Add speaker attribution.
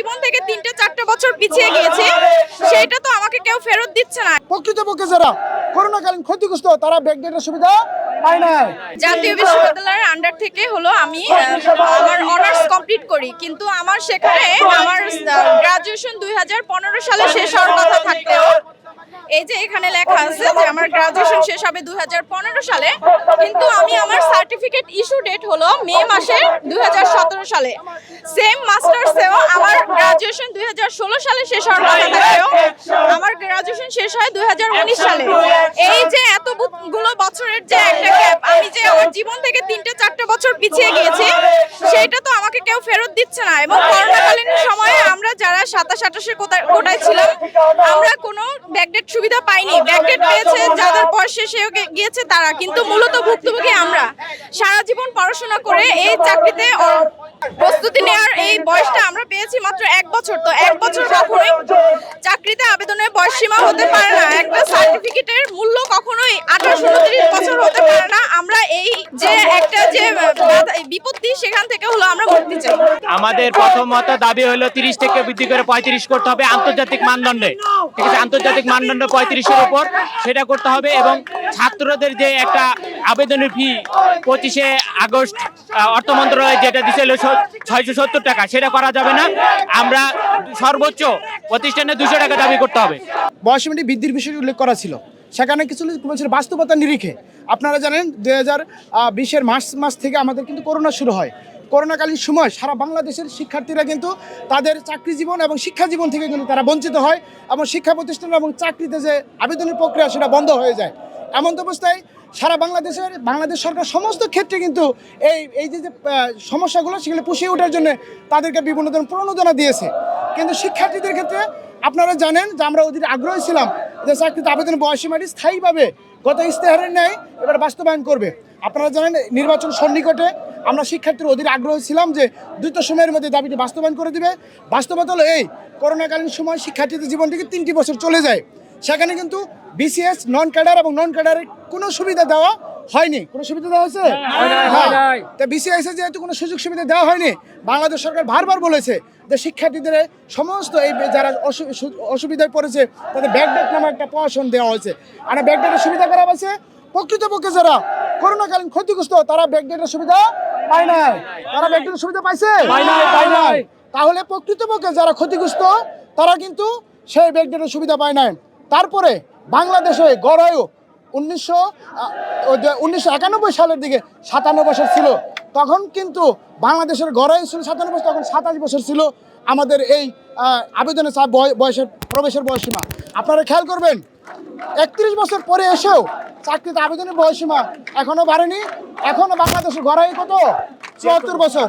Speaker 1: জীবন থেকে তিনটে চারটে বছর পিছিয়ে গিয়েছি সেটা তো আমাকে কেউ ফেরত দিচ্ছে না।
Speaker 2: প্রকৃতপক্ষে যারা করোনাকালীন ক্ষতিগ্রস্ত তারা ব্যাকডেটের সুবিধা পায় না
Speaker 1: জাতীয় বিশ্ববিদ্যালয়ের আন্ডার থেকে হলো আমি আমার অনার্স কমপ্লিট করি। কিন্তু আমার সেখানে আমার গ্রাজুয়েশন দুই হাজার পনেরো সালে শেষ হওয়ার কথা থাকলেও এই যে এখানে লেখা আছে যে আমার গ্রাজুয়েশন শেষ হবে দুই হাজার পনেরো সালে কিন্তু আমি আমার সার্টিফিকেট ইস্যু ডেট হলো মে মাসে দুই সালে। সেম মাস্টার্সেও আমার গ্রাজুয়েশন দুই হাজার ষোলো সালে শেষ হওয়ার কথা থাকলেও আমার গ্রাজুয়েশন শেষ হয় দু হাজার উনিশ সালে। এই যে এতগুলো বছরের যে একটা গ্যাপ আমি যে আমার জীবন থেকে তিনটে চারটে বছর পিছিয়ে গিয়েছি সেটা তো আমাকে কেউ ফেরত দিচ্ছে না। এবং করোনাকালীন সময়ে আমরা যারা সাতাশ আঠাশের কোটায় ছিলাম আমরা কোনো ব্যাকডেট সুবিধা পাইনি। ব্যাকডেট পেয়েছে যাদের বয়স শেষ হয়ে গিয়েছে তারা কিন্তু মূলত ভুক্তভোগী আমরা। সারা জীবন পড়াশোনা করে এই চাকরিতে প্রস্তুতি নেওয়ার এই বয়সটা আমরা পেয়েছি মাত্র এক বছর। তো এক বছর কখনোই চাকরিতে আবেদনের বয়স সীমা হতে পারে না। একটা সার্টিফিকেটের মূল্য কখনোই আঠারো উনত্রিশ বছর হতে পারে না। আমরা এই যে একটা যে বিপত্তি সেখান থেকে হলো আমরা মুক্তি চাই।
Speaker 3: আমাদের প্রথমত দাবি হলো তিরিশ থেকে বৃদ্ধি করে পঁয়ত্রিশ করতে হবে আন্তর্জাতিক মানদণ্ডে। ঠিক আছে, আন্তর্জাতিক মানদণ্ড পঁয়ত্রিশের উপর সেটা করতে হবে এবং ছাত্রদের যে একটা আবেদনের ফি পঁচিশে আগস্ট অর্থ মন্ত্রণালয় যেটা দিছিল ছয়শো সত্তর টাকা। সেটা করা যাবে না। আমরা সর্বোচ্চ প্রতিষ্ঠানে দুশো টাকা দাবি করতে হবে।
Speaker 2: বয়স বয়সীমাটি বৃদ্ধির বিষয়টি উল্লেখ করা ছিল। সেখানে কিছু বলছিল বাস্তবতার নিরিখে। আপনারা জানেন দুই হাজার বিশের মার্চ মাস থেকে আমাদের কিন্তু করোনা শুরু হয়। করোনাকালীন সময় সারা বাংলাদেশের শিক্ষার্থীরা কিন্তু তাদের চাকরি জীবন এবং শিক্ষা জীবন থেকে কিন্তু তারা বঞ্চিত হয় এবং শিক্ষা প্রতিষ্ঠান এবং চাকরিতে যে আবেদনের প্রক্রিয়া, সেটা বন্ধ হয়ে যায়। এমন অবস্থায় সারা বাংলাদেশের, বাংলাদেশ সরকার সমস্ত ক্ষেত্রে কিন্তু এই এই যে যে সমস্যাগুলো, সেগুলো পুষিয়ে ওঠার জন্য তাদেরকে বিভিন্ন ধরনের প্রণোদনা দিয়েছে। কিন্তু শিক্ষার্থীদের ক্ষেত্রে আপনারা জানেন যে আমরা ওদের আগ্রহী ছিলাম যে চাকরিতে আবেদন বয়সীমাটি স্থায়ীভাবে গত ইস্তেহারের ন্যায় এবার বাস্তবায়ন করবে। আপনারা জানেন নির্বাচন সন্নিকটে আমরা শিক্ষার্থীর অধীর আগ্রহী ছিলাম যে দ্রুত সময়ের মধ্যে দাবিটি বাস্তবায়ন করে দিবে। বাস্তবতা হলো এই, করোনাকালীন সময় শিক্ষার্থীদের জীবন থেকে তিনটি বছর চলে যায়। সেখানে কিন্তু বিসিএস নন ক্যাডার এবং নন ক্যাডারের কোনো সুবিধা দেওয়া হয়নি। কোনো সুবিধা দেওয়া হয়েছে? হ্যাঁ তা বিসিএস এর যেহেতু কোনো সুযোগ সুবিধা দেওয়া হয়নি বাংলাদেশ সরকার বারবার বলেছে যে শিক্ষার্থীদের সমস্ত এই যারা অসুবিধায় পড়েছে তাদের ব্যাকডেট নামে একটা প্রশাসন দেওয়া হয়েছে। আর ব্যাকডেটের সুবিধা করা হয়েছে প্রকৃতপক্ষে যারা করোনাকালীন ক্ষতিগ্রস্ত তারা ব্যাকডেটের সুবিধা পায় নাই। তারা ব্যাকডেটের সুবিধা পাইছে? পায় নাই তাহলে প্রকৃতপক্ষে যারা ক্ষতিগ্রস্ত তারা কিন্তু সেই ব্যাকডেটের সুবিধা পায় নাই। তারপরে বাংলাদেশে গড়ায়ও উনিশশো উনিশশো একানব্বই সালের দিকে সাতান্ন বছর ছিল। তখন কিন্তু বাংলাদেশের গড়াই ছিল সাতান্ন বছর তখন সাতাশ বছর ছিল আমাদের এই আবেদনের বয়সের প্রবেশের বয়সীমা আপনারা খেয়াল করবেন একত্রিশ বছর পরে এসেও চাকরিতে আবেদনের বয়সীমা এখনও বাড়েনি। এখনও বাংলাদেশের গড়াই কত? চুয়াত্তর বছর।